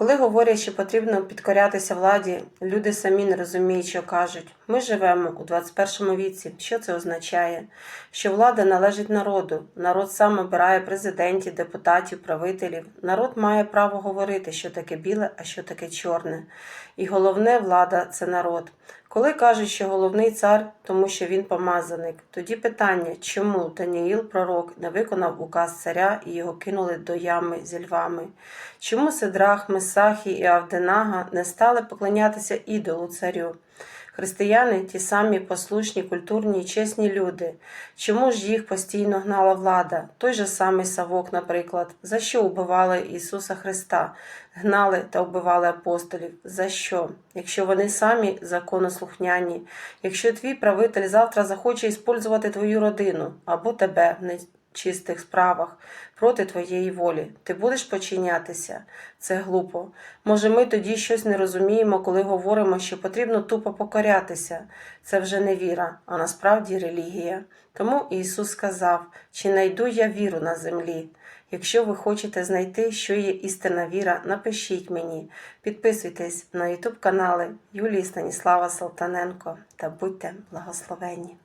Коли говорять, що потрібно підкорятися владі, люди самі не розуміють, що кажуть. Ми живемо у 21 віці. Що це означає? Що влада належить народу. Народ сам обирає президентів, депутатів, правителів. Народ має право говорити, що таке біле, а що таке чорне. І головне влада це народ. Коли кажуть, що головний цар, тому що він помазаник, тоді питання, чому Даніїл, пророк, не виконав указ царя і його кинули до ями зі львами? Чому Сидрах, Месахі і Авденага не стали поклонятися ідолу царю? Християни ті самі послушні, культурні і чесні люди. Чому ж їх постійно гнала влада? Той же самий Савок, наприклад, за що убивали Ісуса Христа, гнали та вбивали апостолів? За що? Якщо вони самі законослухняні, якщо твій правитель завтра захоче іспользувати твою родину або тебе в нечистих справах проти твоєї волі, ти будеш починятися? Це глупо. Може, ми тоді щось не розуміємо, коли говоримо, що потрібно тупо покорятися. Це вже не віра, а насправді релігія. Тому Ісус сказав: чи найду я віру на землі? Якщо ви хочете знайти, що є істинна віра, напишіть мені. Підписуйтесь на YouTube канали Юлії Станіслава Салтаненко та будьте благословенні.